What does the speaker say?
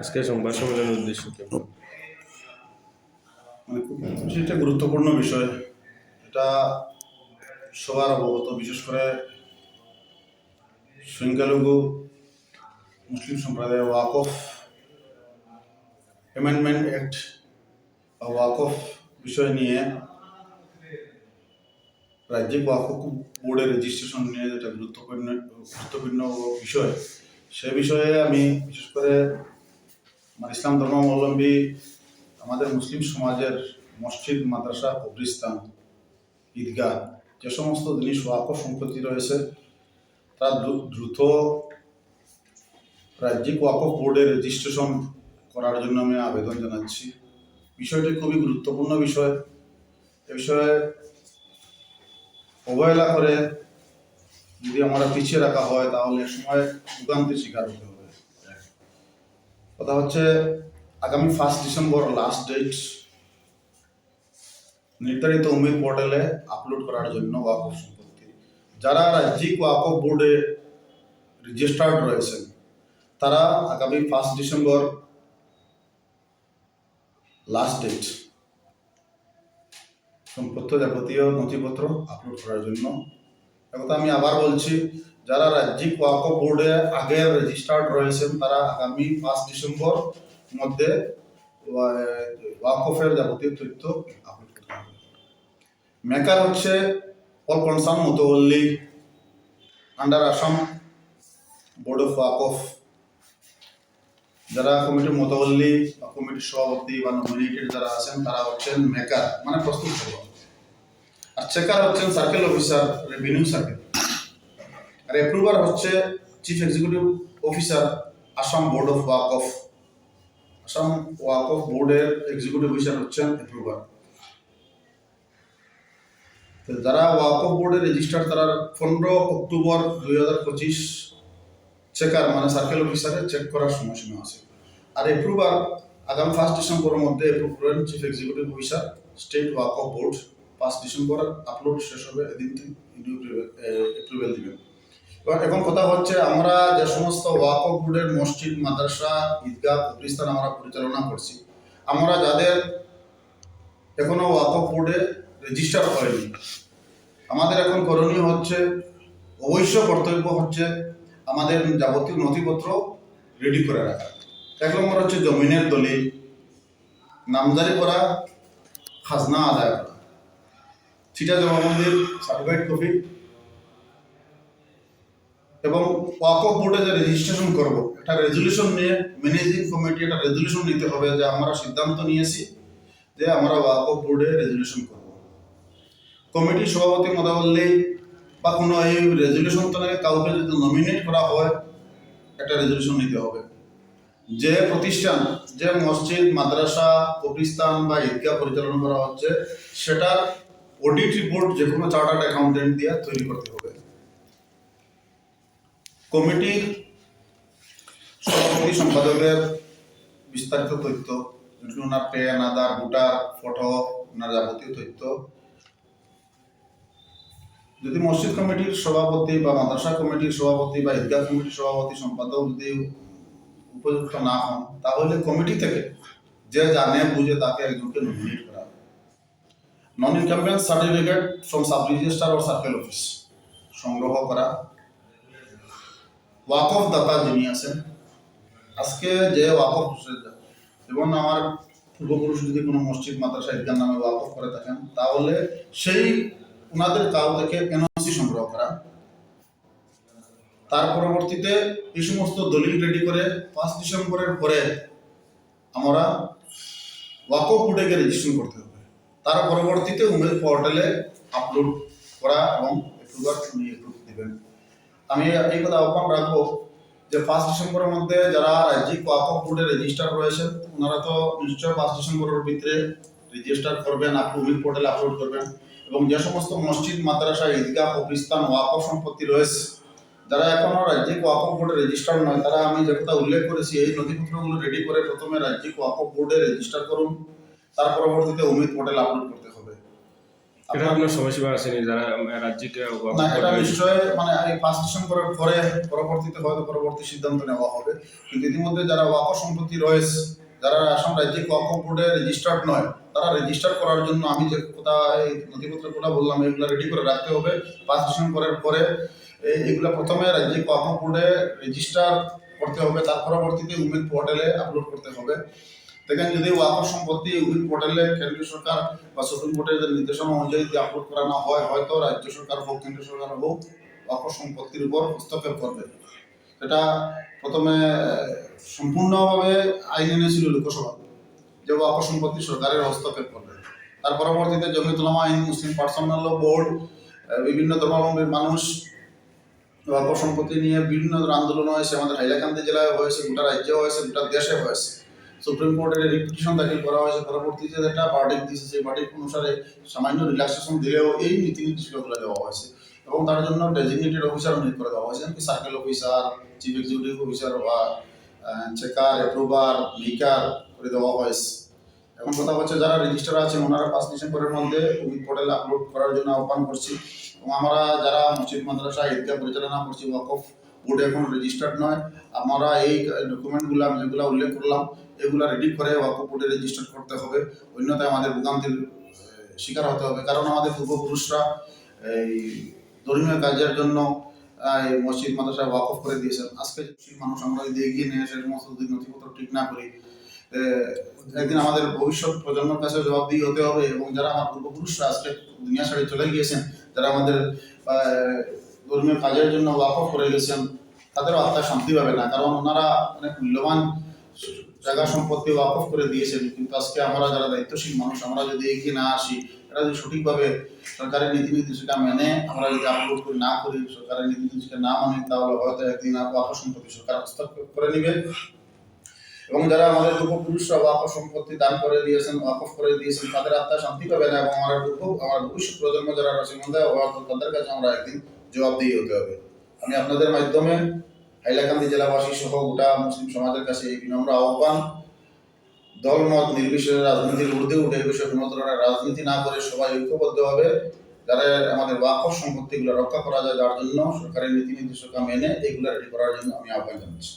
আজকে সংবাদ সম্মেলনের উদ্দেশ্য মানে গুরুত্বপূর্ণ বিষয়। এটা সবার অবগত, বিশেষ করে সংখ্যালঘু, মুসলিম সম্প্রদায় ওয়াকফ অ্যামেন্ডমেন্ট অ্যাক্ট বা ওয়াকফ বিষয় নিয়ে রাজ্যিক ওয়াকফ বোর্ডের রেজিস্ট্রেশন নিয়ে যেটা গুরুত্বপূর্ণ গুরুত্বপূর্ণ বিষয়, সে বিষয়ে আমি বিশেষ করে আমার ইসলাম ধর্মাবলম্বী আমাদের মুসলিম সমাজের মসজিদ, মাদ্রাসা কবরিস্তান ঈদগাহ, যে সমস্ত জিনিস ওয়াকফ সম্পত্তি রয়েছে, তা দ্রু- দ্রুত রাজ্যিক ওয়াকফ বোর্ডে রেজিস্ট্রেশন করার জন্য আমি আবেদন জানাচ্ছি। বিষয়টি খুবই গুরুত্বপূর্ণ বিষয়। এ বিষয়ে অবহেলা করে যদি আমরা পিছিয়ে রাখা হয়, তাহলে সময় ভোগান্তির শিকার হতে হবে। কথা হচ্ছে আগামী ফার্স্ট ডিসেম্বর লাস্ট ডেট নির্ধারিত উমির পোর্টালে আপলোড করার জন্য ওয়াকফ সম্পত্তি। যারা রাজ্যিক ওয়াকফ বোর্ডে রেজিস্টার্ড রয়েছেন, তারা আগামী ফার্স্ট ডিসেম্বর লাস্ট ডেট সম্পত্ত যাবতীয় নথিপত্র আপলোড করার জন্য একথা আমি আবার বলছি, যারা রাজ্যিক ওয়াকফ বোর্ডে আগের রেজিস্টার্ড রয়েছেন, তারা আগামী ফার্স্ট ডিসেম্বর মধ্যে ওয়া- ওয়াকফের যাবতীয় তথ্য আপলোড করতে হবে। মেকার হচ্ছে all concern মতোল্লি under Assam board of Waqf যারা কমিটির মতোল্লি বা কমিটির সভাপতি বা নমিনেটেড যারা আছেন, তারা হচ্ছেন মেকার মানে প্রস্তুত আর চেকার হচ্ছেন সার্কেল অফিসার রেভিনিউ সার্কেল আর অ্যাপ্রুভার হচ্ছে chief executive officer Assam board of Waqf Assam Waqf বোর্ডের এক্সিকিউটিভ অফিসার হচ্ছেন অ্যাপ্রুভার যারা অফ বোর্ডে রেজিস্টার তারা পনেরো অক্টোবর দুই হাজার পঁচিশ চেকার মানে সার্কেল অফিসারে চেক করার সময়সীমা আছে আর অ্যাপ্রুভার আগামী ফার্স্ট ডিসেম্বরের মধ্যে অ্যাপ্রুভ করেন chief executive officer state Waqf of board পাঁচ ডিসেম্বর আপলোড শেষ হবে, এদিন অ্যাপ্রুভেল দিবেন। এবার এখন কথা হচ্ছে, আমরা যে সমস্ত ওয়াকফ বোর্ডের মসজিদ, মাদ্রাসা, ঈদগাহ কবরিস্তান আমরা পরিচালনা করছি। আমরা যাদের এখনও ওয়াকফ বোর্ডে রেজিস্টার হয়নি, আমাদের এখন করণীয় হচ্ছে, অবশ্য কর্তব্য হচ্ছে আমাদের যাবতীয় নথিপত্র রেডি করে রাখা। এক নম্বর হচ্ছে জমিনের দলিল, নামজারি করা, খাজনা আদায় করা। চিটা জমাবন্দির সার্টিফাইড কপি এবং ওয়াকফ বোর্ডে যে রেজিস্ট্রেশন করব, একটা রেজলিউশন নিয়ে ম্যানেজিং কমিটি একটা রেজলিউশন নিতে হবে যে আমরা সিদ্ধান্ত নিয়েছি যে আমরা ওয়াকফ বোর্ডে রেজলিউশন করব। কমিটির সভাপতি কথা বললেই বা কোনো এই রেজলিউশন নাকি কাউকে যদি নমিনেট করা হয়, একটা রেজলিউশন নিতে হবে। যে প্রতিষ্ঠান, যে মসজিদ, মাদ্রাসা কবরিস্তান বা ঈদগাহ পরিচালনা করা হচ্ছে, সেটার অডিট রিপোর্ট যে কোনো চার্টার্ড অ্যাকাউন্টেন্ট দিয়ে তৈরি করতে হবে। কমিটির সভাপতি, সম্পাদকের বিস্তারিত তথ্য ওনার পেন আধার ভোটার ফটো ওনার যাবতীয় তথ্য। যদি মসজিদ কমিটির সভাপতি বা মাদ্রাসা কমিটির সভাপতি বা ঈদগাহ কমিটির সভাপতি, সম্পাদক যদি উপযুক্ত না হন, তাহলে কমিটি থেকে যে জানে, বুঝে তাকে একজনকে নমিনেট করা non encumbrance certificate from sub registrar O circle office সংগ্রহ করা। ওয়াকফ দাতা যিনি আছেন, আজকে যে ওয়াকফ যেমন আমার পূর্বপুরুষ যদি কোনো মসজিদ, মাদ্রাসা, ঈদগাহ নামে ওয়াকফ করে থাকেন, তাহলে সেই ওনাদের কাউ থেকে এনওসি সংগ্রহ করা। তার পরবর্তীতে এই সমস্ত দলিল রেডি করে পাঁচ ডিসেম্বরের পরে আমরা ওয়াকফ বোর্ডে রেজিস্ট্রেশন করতে হবে। তার পরবর্তীতে উমেদ পোর্টালে আপলোড করা এবং অ্যাপ্রুভার উনি অ্যাপ্রুভ দেবেন। আমি এই কথা আহ্বান রাখব যে ফার্স্ট ডিসেম্বরের মধ্যে যারা রাজ্যিক ওয়াকফ বোর্ডে রেজিস্টার রয়েছেন, ওনারা তো নিশ্চয় ফার্স্ট ডিসেম্বরের ভিতরে রেজিস্টার করবেন উমিদ পোর্টালে আপলোড করবেন এবং যে সমস্ত মসজিদ, মাদ্রাসা, ঈদগাহ কবরিস্তান ওয়াকফ সম্পত্তি রয়েছে, যারা এখনও রাজ্যিক ওয়াকফ বোর্ডে রেজিস্টার নয়, তারা আমি যে কথা উল্লেখ করেছি, এই নথিপত্রগুলো রেডি করে প্রথমে রাজ্যিক ওয়াকফ বোর্ডে রেজিস্টার করুন। তার পরবর্তীতে উমিদ পোর্টালে আপলোড করতে হবে। এটা আপনার সময়সীমা আসেনি যারা রাজ্যিক না এটা নিশ্চয় মানে এই পাঁচ ডিসেম্বরের পরে পরবর্তীতে হয়তো পরবর্তী সিদ্ধান্ত নেওয়া হবে। কিন্তু ইতিমধ্যে যারা ওয়াকফ সম্পত্তি রয়েছে যারা আসাম রাজ্যিক ওয়াকফ বোর্ডে রেজিস্টার্ড নয় তারা রেজিস্টার করার জন্য আমি যে কথা এই নথিপত্রের বললাম এগুলো রেডি করে রাখতে হবে। পাঁচ ডিসেম্বরের পরে এগুলো প্রথমে রাজ্যিক ওয়াকফ বোর্ডে রেজিস্টার করতে হবে। তার পরবর্তীতে উমেদ পোর্টালে আপলোড করতে হবে। দেখেন যদি ওয়াকফ সম্পত্তি উইন পোর্টালে কেন্দ্রীয় সরকার বা সুপ্রিম কোর্টের নির্দেশনা অনুযায়ী যদি আপলোড করা না হয়, হয়তো রাজ্য সরকার হোক কেন্দ্র সরকার হোক, ওয়াকফ সম্পত্তির উপর হস্তক্ষেপ করবে। এটা প্রথমে সম্পূর্ণভাবে আইন এনেছিল লোকসভা, যে ওয়াকফ সম্পত্তি সরকারের হস্তক্ষেপ করবে। তার পরবর্তীতে জমিতুলামা আইন, মুসলিম পার্সোনাল বোর্ড বিভিন্ন ধর্মাবলম্বীর মানুষ ওয়াকফ সম্পত্তি নিয়ে বিভিন্ন আন্দোলন হয়েছে। আমাদের হাইলাকান্দি জেলায় হয়েছে, গোটা রাজ্যে হয়েছে, গোটা দেশে হয়েছে। সুপ্রিম কোর্টের রিপিটিশন দাখিল করা হয়েছে। পরবর্তীতে একটা ভার্ডিক দিয়েছে, সেই ভার্ডিক অনুসারে সামান্য রিল্যাক্সেশন দিলেও এই নীতি নির্দেশিকাগুলো দেওয়া হয়েছে এবং তার জন্য ডেজিগনেটেড অফিসার নিয়োগ করে দেওয়া হয়েছে। Circle officer chief executive officer বা চেকার অ্যাপ্রুভার মেকার করে দেওয়া হয়েছে। এখন কথা হচ্ছে যারা রেজিস্টার আছে ওনারা পাঁচ ডিসেম্বরের মধ্যে উইক পোর্টালে আপলোড করার জন্য আহ্বান করছি। এবং আমরা যারা মসজিদ, মাদ্রাসা, ঈদগাহ পরিচালনা করছি, ওয়াকফ বোর্ড এখন রেজিস্টার্ড নয়। আমরা এই ডকুমেন্টগুলো আমি যেগুলো উল্লেখ করলাম, এগুলো রেডি করে ওয়াকফ বোর্ডে রেজিস্টার করতে হবে। অন্যথায় আমাদের ভোগান্তির শিকার হতে হবে। কারণ আমাদের পূর্বপুরুষরা এই ধর্মীয় কাজের জন্য এই মসজিদ মাদ্রাসা ওয়াকফ করে দিয়েছেন। আজকে মানুষ আমরা যদি এগিয়ে নিয়ে এসে সমস্ত নথিপত্র ঠিক না করি একদিন আমাদের ভবিষ্যৎ প্রজন্মের কাছে জবাবদিহি হতে হবে এবং যারা আমার পূর্বপুরুষরা আজকে দুনিয়া ছেড়ে চলে গিয়েছেন, যারা আমাদের ধর্মীয় কাজের জন্য ওয়াকফ করে গেছেন, তাদেরও আত্মা শান্তি পাবে না, কারণ ওনারা অনেক মূল্যবান জায়গা সম্পত্তি ওয়াকফ করে দিয়েছেন। কিন্তু আজকে আমরা যারা দায়িত্বশীল মানুষ, আমরা যদি এগিয়ে না আসি এটা যদি সঠিকভাবে সরকারের নীতি নির্দেশিকা মেনে আমরা যদি আপলোড করি না করি, সরকারের নীতি নির্দেশিকা না মানি, তাহলে হয়তো একদিন ওয়াকফ সম্পত্তি সরকার হস্তক্ষেপ করে নেবে। এবং যারা আমাদের পূর্বপুরুষরা ওয়াকফ সম্পত্তি দান করে দিয়েছেন, ওয়াকফ করে দিয়েছেন, তাদের আত্মা শান্তি পাবে না। এবং আমার আমার ভবিষ্যৎ প্রজন্ম যারা রয়েছে তাদের কাছে আমরা একদিন জবাবদিহি হতে হবে। আমি আপনাদের মাধ্যমে হাইলাকান্দি জেলাবাসী সহ গোটা মুসলিম সমাজের কাছে এই বিনম্র আহ্বান দল মত নির্বিশেষে রাজনীতির ঊর্ধ্বে উঠে এই বিষয়ে কোনো ধরনের রাজনীতি না করে সবাই ঐক্যবদ্ধ হবে। যারা আমাদের বাক্য সম্পত্তিগুলো রক্ষা করা যায় যার জন্য সরকারের নীতি নির্দেশিকা মেনে এগুলো রেডি করার জন্য আমি আহ্বান জানাচ্ছি।